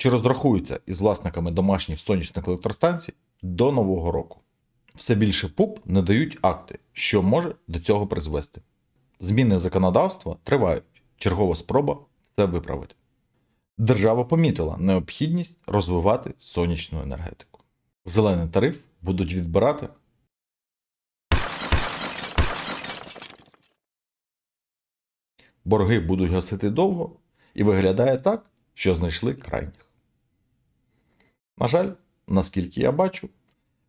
чи розрахуються із власниками домашніх сонячних електростанцій до нового року. Все більше ПУП не дають акти, що може до цього призвести. Зміни законодавства тривають. Чергова спроба це виправити. Держава помітила необхідність розвивати сонячну енергетику. Зелений тариф будуть відбирати. Борги будуть гасити довго і виглядає так, що знайшли крайніх. На жаль, наскільки я бачу,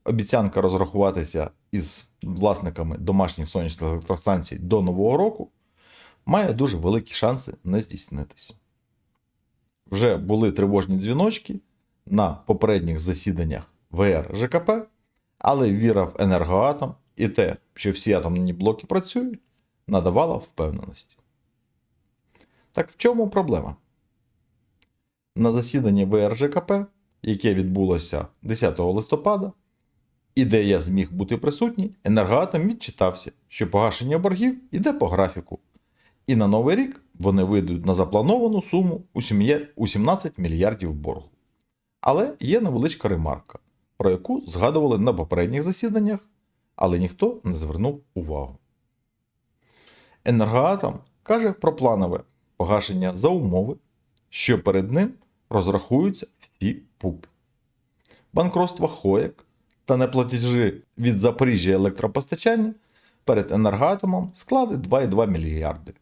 обіцянка розрахуватися із власниками домашніх сонячних електростанцій до нового року має дуже великі шанси не здійснитися. Вже були тривожні дзвіночки на попередніх засіданнях ВР ЖКП, але віра в енергоатом і те, що всі атомні блоки працюють, надавала впевненості. Так в чому проблема? На засіданні ВРЖКП, яке відбулося 10 листопада, і де я зміг бути присутній, енергоатом відчитався, що погашення боргів іде по графіку. І на новий рік вони вийдуть на заплановану суму у 17 мільярдів боргу. Але є невеличка ремарка, про яку згадували на попередніх засіданнях, але ніхто не звернув увагу. Енергоатом каже про планове погашення за умови, що перед ним розрахуються всі ПУП. Банкротство ХОЯК та неплатежі від Запоріжжя електропостачання перед енергоатомом складе 2,2 мільярди.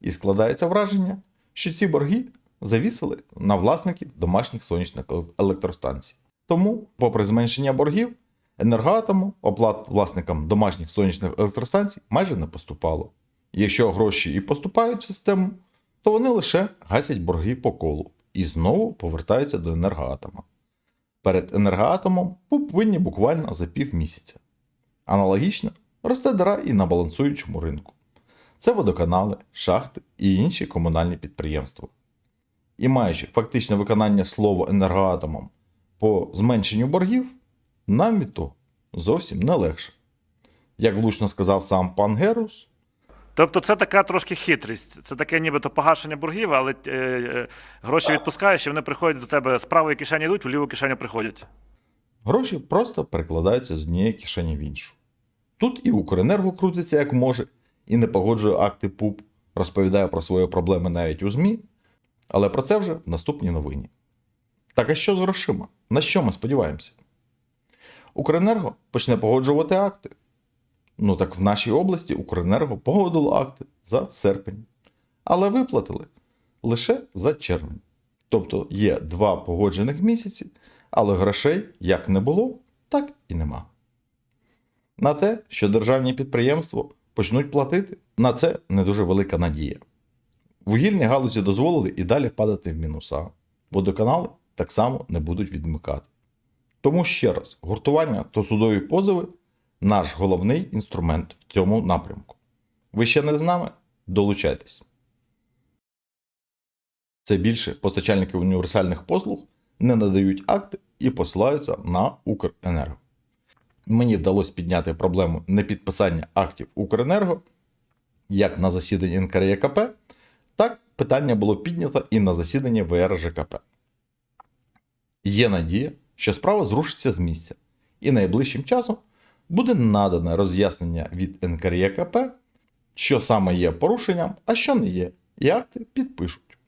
І складається враження, що ці борги завісили на власників домашніх сонячних електростанцій. Тому, попри зменшення боргів, енергоатому оплат власникам домашніх сонячних електростанцій майже не поступало. Якщо гроші і поступають в систему, то вони лише гасять борги по колу і знову повертаються до енергоатома. Перед енергоатомом ПУП винні буквально за півмісяця. Аналогічно росте дара і на балансуючому ринку. Це водоканали, шахти і інші комунальні підприємства. І маючи фактичне виконання слова енергоатомом по зменшенню боргів, нам від того зовсім не легше. Як влучно сказав сам пан Герус, Тобто це така трошки хитрість. Це таке нібито погашення боргів, але е, е, гроші відпускаєш, і вони приходять до тебе з правої кишені йдуть, в ліву кишеню приходять. гроші просто перекладаються з однієї кишені в іншу. Тут і Укренерго крутиться як може, і не погоджує акти ПУП, розповідає про свої проблеми навіть у ЗМІ, але про це вже в наступній новині. Так а що з грошима? На що ми сподіваємося? Укренерго почне погоджувати акти. Ну так в нашій області Укренерго погодило акти за серпень, але виплатили лише за червень. Тобто є два погоджених місяці, але грошей як не було, так і нема. На те, що державні підприємства почнуть платити, на це не дуже велика надія. Вугільні галузі дозволили і далі падати в мінуса. Водоканали так само не будуть відмикати. Тому ще раз, гуртування та судові позови наш головний інструмент в цьому напрямку. Ви ще не з нами? Долучайтесь. Це більше постачальники універсальних послуг не надають акти і посилаються на Укренерго. Мені вдалося підняти проблему непідписання актів Укренерго як на засіданні НКРЄКП, так питання було піднято і на засіданні ВРЖКП. Є надія, що справа зрушиться з місця, і найближчим часом буде надане роз'яснення від НКРЄКП, що саме є порушенням, а що не є, і акти підпишуть.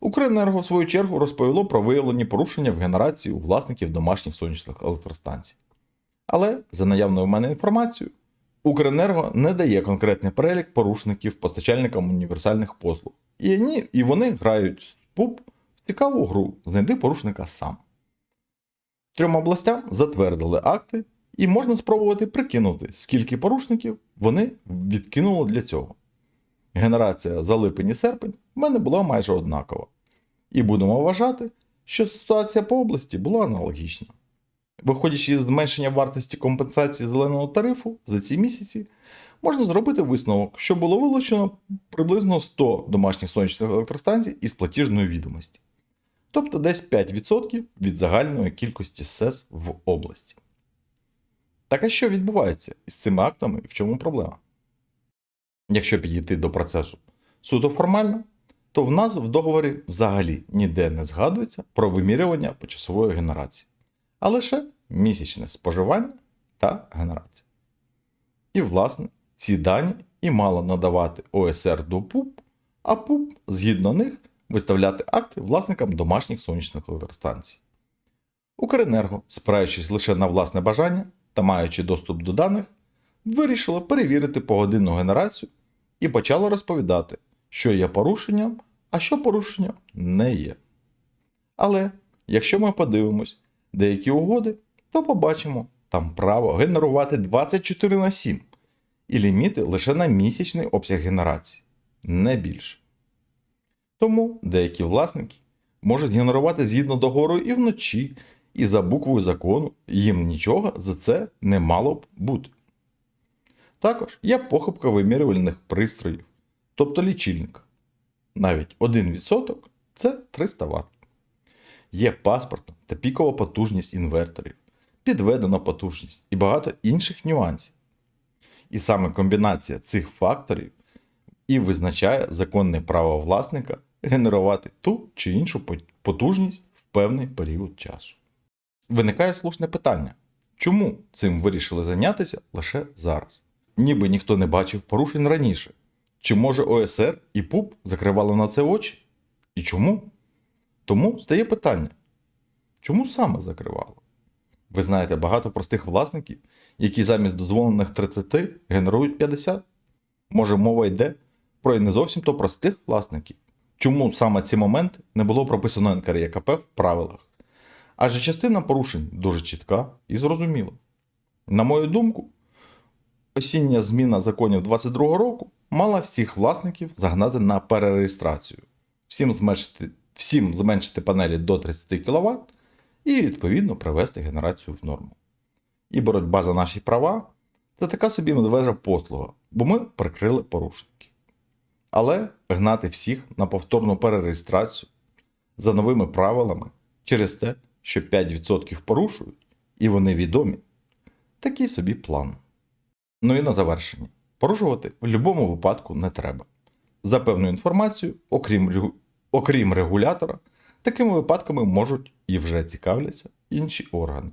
Укренерго, в свою чергу, розповіло про виявлені порушення в генерації у власників домашніх сонячних електростанцій. Але, за наявною в мене інформацією, Укренерго не дає конкретний перелік порушників постачальникам універсальних послуг. І вони, грають з ПУП в цікаву гру знайди порушника сам. Трьом областям затвердили акти, і можна спробувати прикинути, скільки порушників вони відкинули для цього. Генерація за липень і серпень в мене була майже однакова. І будемо вважати, що ситуація по області була аналогічна. Виходячи з зменшення вартості компенсації зеленого тарифу за ці місяці, можна зробити висновок, що було вилучено приблизно 100 домашніх сонячних електростанцій із платіжної відомості, тобто десь 5% від загальної кількості СЕС в області. Так а що відбувається із цими актами і в чому проблема? Якщо підійти до процесу суто формально, то в нас в договорі взагалі ніде не згадується про вимірювання почасової генерації, а лише місячне споживання та генерація. І, власне, ці дані і мало надавати ОСР до ПУП, а ПУП, згідно них, виставляти акти власникам домашніх сонячних електростанцій. Укренерго, спираючись лише на власне бажання та маючи доступ до даних, вирішило перевірити погодинну генерацію і почало розповідати, що є порушенням, а що порушенням не є. Але якщо ми подивимось деякі угоди, то побачимо там право генерувати 24 на 7 і ліміти лише на місячний обсяг генерації, не більше. Тому деякі власники можуть генерувати згідно договору і вночі, і за буквою закону їм нічого за це не мало б бути. Також є похибка вимірювальних пристроїв, тобто лічильника. Навіть 1% це 300 Вт. Є паспортна та пікова потужність інверторів, підведена потужність і багато інших нюансів. І саме комбінація цих факторів і визначає законне право власника генерувати ту чи іншу потужність в певний період часу. Виникає слушне питання: чому цим вирішили зайнятися лише зараз? Ніби ніхто не бачив порушень раніше. Чи може ОСР і ПУП закривали на це очі? І чому? Тому стає питання: чому саме закривало? Ви знаєте багато простих власників, які замість дозволених 30 генерують 50. Може, мова йде про і не зовсім то простих власників. Чому саме ці моменти не було прописано НКРЄКП в правилах? Адже частина порушень дуже чітка і зрозуміла. На мою думку, осіння зміна законів 22 року мала всіх власників загнати на перереєстрацію, всім зменшити, всім зменшити панелі до 30 кВт і відповідно привести генерацію в норму. І боротьба за наші права це така собі медвежа послуга, бо ми прикрили порушників. Але гнати всіх на повторну перереєстрацію за новими правилами через те, що 5% порушують, і вони відомі, такий собі план. Ну і на завершення. Порушувати в будь-якому випадку не треба. За певну інформацію, окрім, окрім регулятора, такими випадками можуть і вже цікавляться інші органи.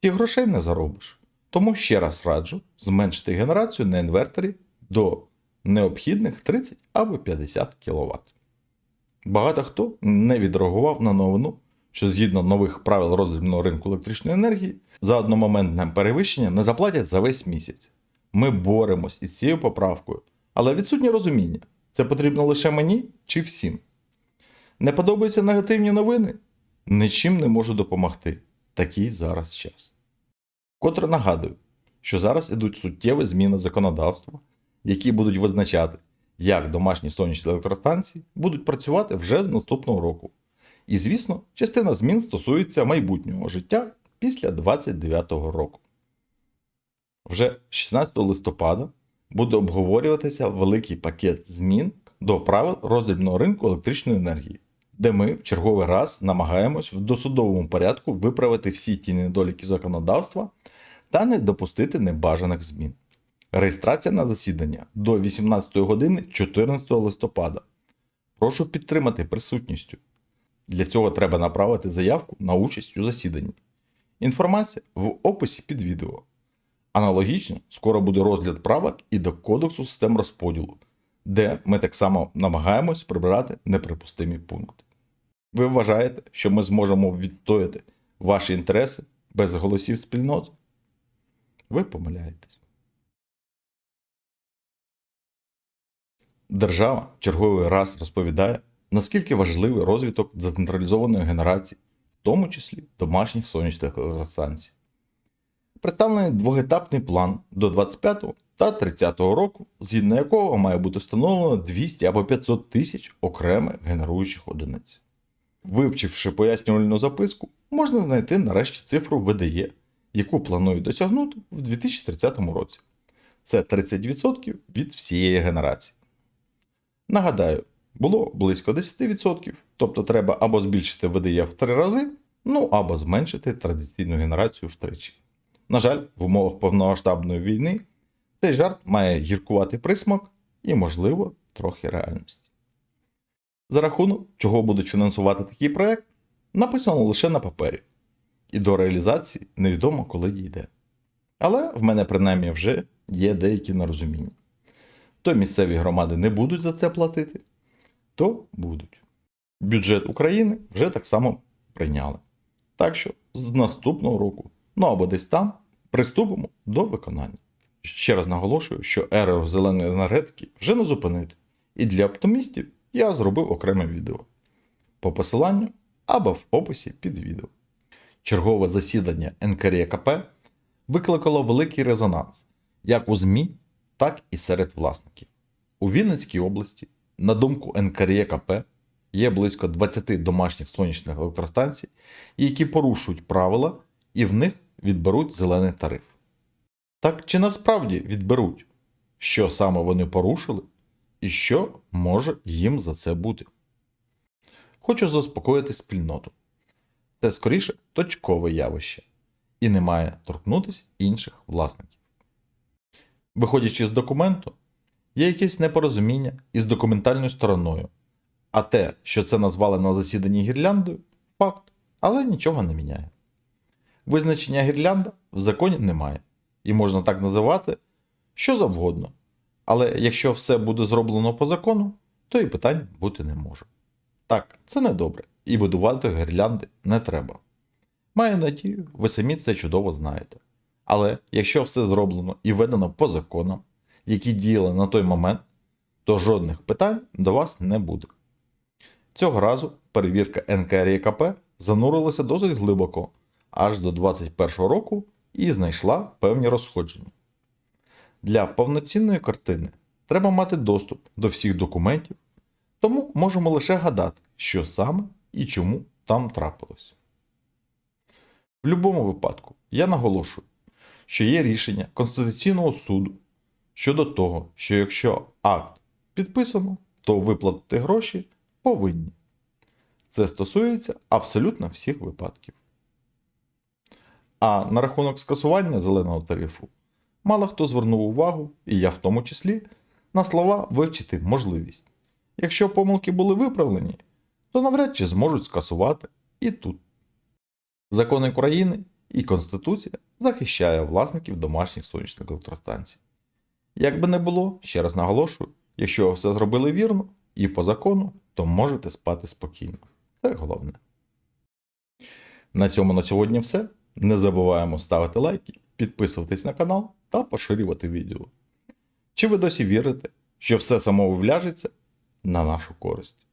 Ті грошей не заробиш. Тому ще раз раджу зменшити генерацію на інверторі до необхідних 30 або 50 кВт. Багато хто не відреагував на новину, що згідно нових правил роздрібного ринку електричної енергії за одномоментне перевищення не заплатять за весь місяць. Ми боремось із цією поправкою, але відсутнє розуміння це потрібно лише мені чи всім. Не подобаються негативні новини? Нічим не можу допомогти. Такий зараз час. Котре нагадую, що зараз ідуть суттєві зміни законодавства, які будуть визначати, як домашні сонячні електростанції будуть працювати вже з наступного року. І, звісно, частина змін стосується майбутнього життя після 2029 року. Вже 16 листопада буде обговорюватися великий пакет змін до правил роздрібного ринку електричної енергії, де ми в черговий раз намагаємось в досудовому порядку виправити всі ті недоліки законодавства та не допустити небажаних змін. Реєстрація на засідання до 18 години 14 листопада. Прошу підтримати присутністю. Для цього треба направити заявку на участь у засіданні. Інформація в описі під відео. Аналогічно, скоро буде розгляд правок і до Кодексу систем розподілу, де ми так само намагаємось прибирати неприпустимі пункти. Ви вважаєте, що ми зможемо відстояти ваші інтереси без голосів спільнот? Ви помиляєтесь. Держава черговий раз розповідає, наскільки важливий розвиток децентралізованої генерації, в тому числі домашніх сонячних електростанцій. Представлений двохетапний план до 25 та 30 року, згідно якого має бути встановлено 200 або 500 тисяч окремих генеруючих одиниць. Вивчивши пояснювальну записку, можна знайти нарешті цифру ВДЄ, яку планують досягнути в 2030 році. Це 30% від всієї генерації. Нагадаю, було близько 10%, тобто треба або збільшити ВДЄ в 3 рази, ну або зменшити традиційну генерацію втричі. На жаль, в умовах повномасштабної війни цей жарт має гіркувати присмак і, можливо, трохи реальності. За рахунок чого будуть фінансувати такий проект, написано лише на папері, і до реалізації невідомо коли дійде. Але в мене принаймні вже є деякі нерозуміння. То місцеві громади не будуть за це платити, то будуть. Бюджет України вже так само прийняли. Так що з наступного року, ну або десь там, приступимо до виконання. Ще раз наголошую, що еру зеленої енергетики вже не зупинити. І для оптимістів я зробив окреме відео по посиланню або в описі під відео. Чергове засідання НКРЄКП викликало великий резонанс як у ЗМІ, так і серед власників. У Вінницькій області, на думку НКРЄКП, є близько 20 домашніх сонячних електростанцій, які порушують правила і в них відберуть зелений тариф. Так чи насправді відберуть, що саме вони порушили, і що може їм за це бути? Хочу заспокоїти спільноту. Це скоріше точкове явище і не має торкнутися інших власників. Виходячи з документу, є якесь непорозуміння із документальною стороною, а те, що це назвали на засіданні гірляндою, факт, але нічого не міняє. Визначення гірлянда в законі немає, і можна так називати що завгодно. Але якщо все буде зроблено по закону, то і питань бути не може. Так, це не добре, і будувати гірлянди не треба. Маю надію, ви самі це чудово знаєте. Але якщо все зроблено і ведено по законам, які діяли на той момент, то жодних питань до вас не буде. Цього разу перевірка НКРЄКП занурилася досить глибоко, аж до 2021 року, і знайшла певні розходження. Для повноцінної картини треба мати доступ до всіх документів, тому можемо лише гадати, що саме і чому там трапилось. В будь-якому випадку я наголошую, що є рішення Конституційного суду щодо того, що якщо акт підписано, то виплатити гроші повинні. Це стосується абсолютно всіх випадків. А на рахунок скасування зеленого тарифу мало хто звернув увагу, і я в тому числі, на слова вивчити можливість. Якщо помилки були виправлені, то навряд чи зможуть скасувати і тут. Закони України і Конституція захищає власників домашніх сонячних електростанцій. Як би не було, ще раз наголошую, якщо ви все зробили вірно і по закону, то можете спати спокійно. Це головне. На цьому на сьогодні все. Не забуваємо ставити лайки, підписуватись на канал та поширювати відео. Чи ви досі вірите, що все само вляжеться на нашу користь?